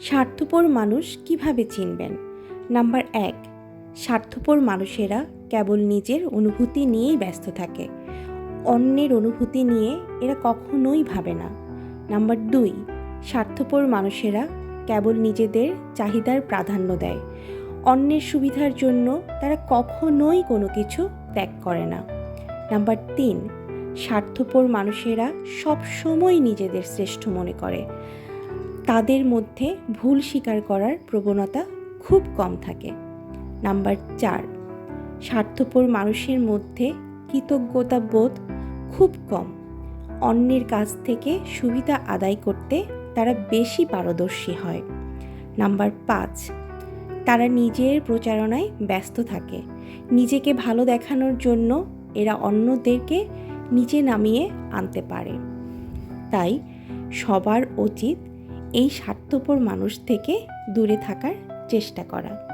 স্বার্থপর মানুষ কীভাবে চিনবেন? নাম্বার এক, স্বার্থপর মানুষেরা কেবল নিজের অনুভূতি নিয়েই ব্যস্ত থাকে। অন্যের অনুভূতি নিয়ে এরা কখনোই ভাবে না। নাম্বার দুই, স্বার্থপর মানুষেরা কেবল নিজেদের চাহিদার প্রাধান্য দেয়। অন্যের সুবিধার জন্য তারা কখনোই কোনো কিছু ত্যাগ করে না। নাম্বার তিন, স্বার্থপর মানুষেরা সবসময় নিজেদের শ্রেষ্ঠ মনে করে। তাদের মধ্যে ভুল স্বীকার করার প্রবণতা খুব কম থাকে। নাম্বার চার, স্বার্থপর মানুষের মধ্যে কৃতজ্ঞতা বোধ খুব কম। অন্যের কাছ থেকে সুবিধা আদায় করতে তারা বেশি পারদর্শী হয়। নাম্বার পাঁচ, তারা নিজের প্রচারণায় ব্যস্ত থাকে। নিজেকে ভালো দেখানোর জন্য এরা অন্যদেরকে নিচে নামিয়ে আনতে পারে। তাই সবার উচিত এই স্বার্থপর মানুষ থেকে দূরে থাকার চেষ্টা করা।